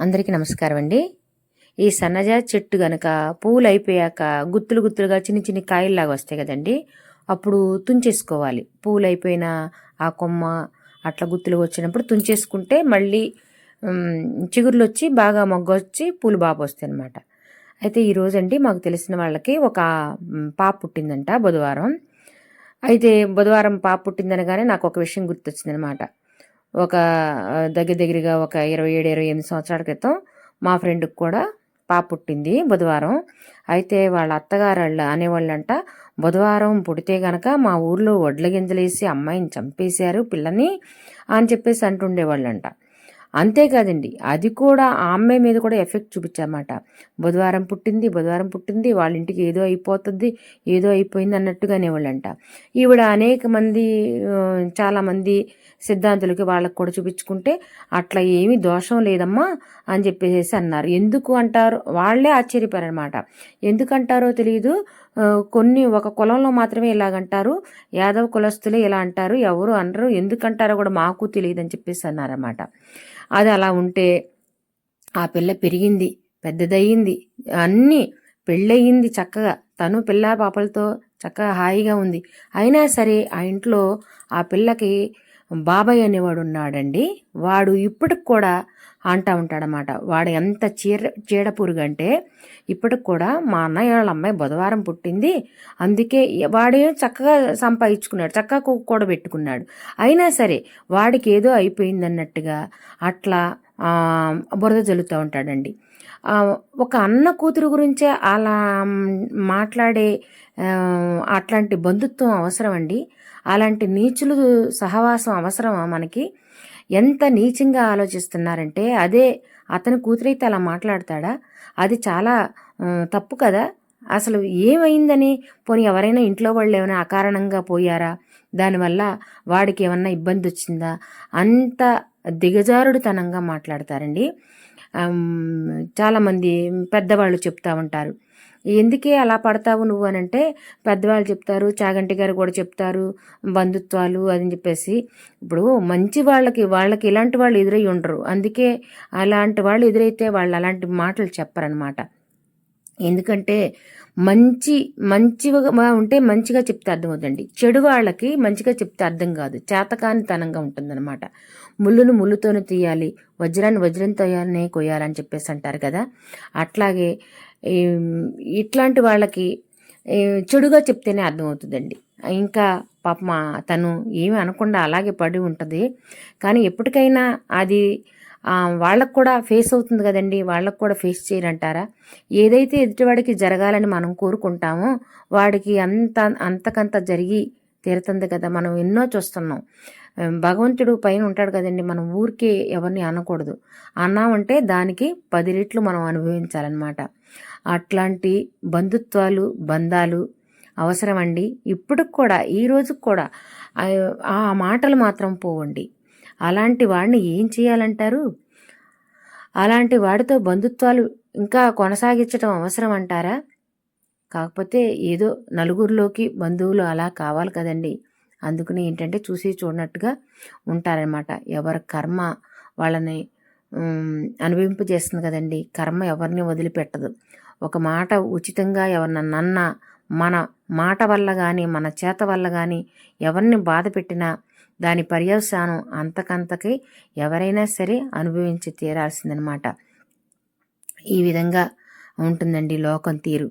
అందరికీ నమస్కారం అండి. ఈ సన్నజాజి చెట్టు గనక పూలు అయిపోయాక గుత్తులు గుత్తులుగా చిన్న చిన్న కాయల్లాగా వస్తాయి కదండి. అప్పుడు తుంచేసుకోవాలి. పూలు అయిపోయిన ఆ కొమ్మ అట్లా గుత్తులు వచ్చినప్పుడు తుంచేసుకుంటే మళ్ళీ చిగుర్లు వచ్చి బాగా మొగ్గ వచ్చి పూలు బాగా వస్తాయి అనమాట అయితే ఈరోజండి మాకు తెలిసిన వాళ్ళకి ఒక పాప పుట్టిందంట బుధవారం. అయితే బుధవారం పాప పుట్టిందనగానే నాకు ఒక విషయం గుర్తొచ్చిందనమాట ఒక దగ్గర దగ్గరగా ఒక ఇరవై ఏడు ఇరవై ఎనిమిది సంవత్సరాల క్రితం మా ఫ్రెండ్కి కూడా పాప పుట్టింది బుధవారం. అయితే వాళ్ళ అత్తగారు వాళ్ళు అనేవాళ్ళంట బుధవారం పుడితే గనక మా ఊర్లో వడ్ల గింజలేసి అమ్మాయిని చంపేశారు పిల్లని అని చెప్పేసి అంటుండేవాళ్ళంట. అంతేకాదండి. అది కూడా ఆ అమ్మాయి మీద కూడా ఎఫెక్ట్ చూపించామాట బుధవారం పుట్టింది బుధవారం పుట్టింది వాళ్ళ ఇంటికి ఏదో అయిపోతుంది ఏదో అయిపోయింది అన్నట్టుగానే అనేవాళ్ళంట ఈవిడ అనేక మంది చాలామంది సిద్ధాంతులకి వాళ్ళకి కూడా చూపించుకుంటే అట్లా ఏమీ దోషం లేదమ్మా అని చెప్పేసి అన్నారు. ఎందుకు అంటారు? వాళ్ళే ఆశ్చర్యపోయారనమాట ఎందుకంటారో తెలియదు కొన్ని ఒక కులంలో మాత్రమే ఇలాగంటారు. యాదవ కులస్తులే ఇలా అంటారు. ఎవరు అనరు. ఎందుకంటారో కూడా మాకు తెలియదు అని చెప్పేసి అన్నారన్నమాట. అది అలా ఉంటే ఆ పిల్ల పెరిగింది పెద్దదయ్యింది అన్నీ పెళ్ళయింది చక్కగా. తను పిల్ల పాపలతో చక్కగా హాయిగా ఉంది. అయినా సరే ఆ ఇంట్లో ఆ పిల్లకి బాబాయ్ అనేవాడు ఉన్నాడండి వాడు ఇప్పటికి కూడా అంటా ఉంటాడనమాట వాడు ఎంత చీర చీడ పురుగు అంటే ఇప్పటికి కూడా మా అన్నయ్య వాళ్ళ అమ్మాయి బుధవారం పుట్టింది. అందుకే వాడే చక్కగా సంపాదించుకున్నాడు. చక్కగా కూడా పెట్టుకున్నాడు అయినా సరే వాడికి ఏదో అయిపోయింది అన్నట్టుగా అట్లా బురద జల్లుతూ ఉంటాడండి. ఒక అన్న కూతురు గురించే అలా మాట్లాడే అట్లాంటి బంధుత్వం అవసరం అండి. అలాంటి నీచులు సహవాసం అవసరమా మనకి? ఎంత నీచంగా ఆలోచిస్తున్నారంటే అదే అతని కూతురైతే అలా మాట్లాడతాడా? అది చాలా తప్పు కదా? అసలు ఏమైందని? పోనీ ఎవరైనా ఇంట్లో వాళ్ళు ఏమైనా అకారణంగా పోయారా? దానివల్ల వాడికి ఏమన్నా ఇబ్బంది వచ్చిందా? అంత దిగజారుడుతనంగా మాట్లాడతారండి. చాలామంది పెద్దవాళ్ళు చెప్తా ఉంటారు. ఎందుకే అలా పడతావు నువ్వు? అని అంటే పెద్దవాళ్ళు చెప్తారు చాగంటి గారు కూడా చెప్తారు బంధుత్వాలు అని చెప్పేసి. ఇప్పుడు మంచి వాళ్ళకి వాళ్ళకి ఇలాంటి వాళ్ళు ఎదురై ఉండరు. అందుకే అలాంటి వాళ్ళు ఎదురైతే వాళ్ళు అలాంటి మాటలు చెప్పరనమాట ఎందుకంటే మంచి మంచిగా ఉంటే మంచిగా చెప్తే అర్థమవుతుంది చెడు వాళ్ళకి మంచిగా చెప్తే అర్థం కాదు. చేతకానితనంగా ఉంటుందన్నమాట. ముళ్ళును ముళ్ళుతోనే తీయాలి. వజ్రాన్ని వజ్రంతోనే కొయ్యాలని చెప్పేసి అంటారు కదా. అట్లాగే ఇట్లాంటి వాళ్ళకి చెడుగా చెప్తేనే అర్థమవుతుందండి. ఇంకా పాపం తను ఏమి అనకుండా అలాగే పడి ఉంటుంది. కానీ ఎప్పటికైనా అది వాళ్ళకు కూడా ఫేస్ అవుతుంది కదండి వాళ్ళకు కూడా ఫేస్ చేయరంటారా? ఏదైతే ఎదుటివాడికి జరగాలని మనం కోరుకుంటామో వాడికి అంత అంతకంత జరిగి తీరుతుంది కదా మనం ఎన్నో చూస్తున్నాం. భగవంతుడు పైన ఉంటాడు కదండి మనం ఊరికే ఎవరిని అనకూడదు. అన్నామంటే దానికి పది రెట్లు మనం అనుభవించాలన్నమాట. అట్లాంటి బంధుత్వాలు బంధాలు అవసరమండి. ఇప్పటికి కూడా ఈ రోజుకు కూడా ఆ మాటలు మాత్రం పోవండి. అలాంటి వాడిని ఏం చేయాలంటారు? అలాంటి వాడితో బంధుత్వాలు ఇంకా కొనసాగించడం అవసరం అంటారా కాకపోతే ఏదో నలుగురిలోకి బంధువులు అలా కావాలి కదండి. అందుకని ఏంటంటే చూసి చూడనట్టుగా ఉంటారనమాట ఎవరి కర్మ వాళ్ళని అనుభవింపజేస్తుంది కదండి. కర్మ ఎవరిని వదిలిపెట్టదు. ఒక మాట ఉచితంగా ఎవరినన్నా మన మాట వల్ల కానీ మన చేత వల్ల కానీ ఎవరిని బాధ పెట్టినా దాని పర్యవసానం అంతకంతకి ఎవరైనా సరే అనుభవించి తీరాల్సిందనమాట. ఈ విధంగా ఉంటుందండి లోకం తీరు.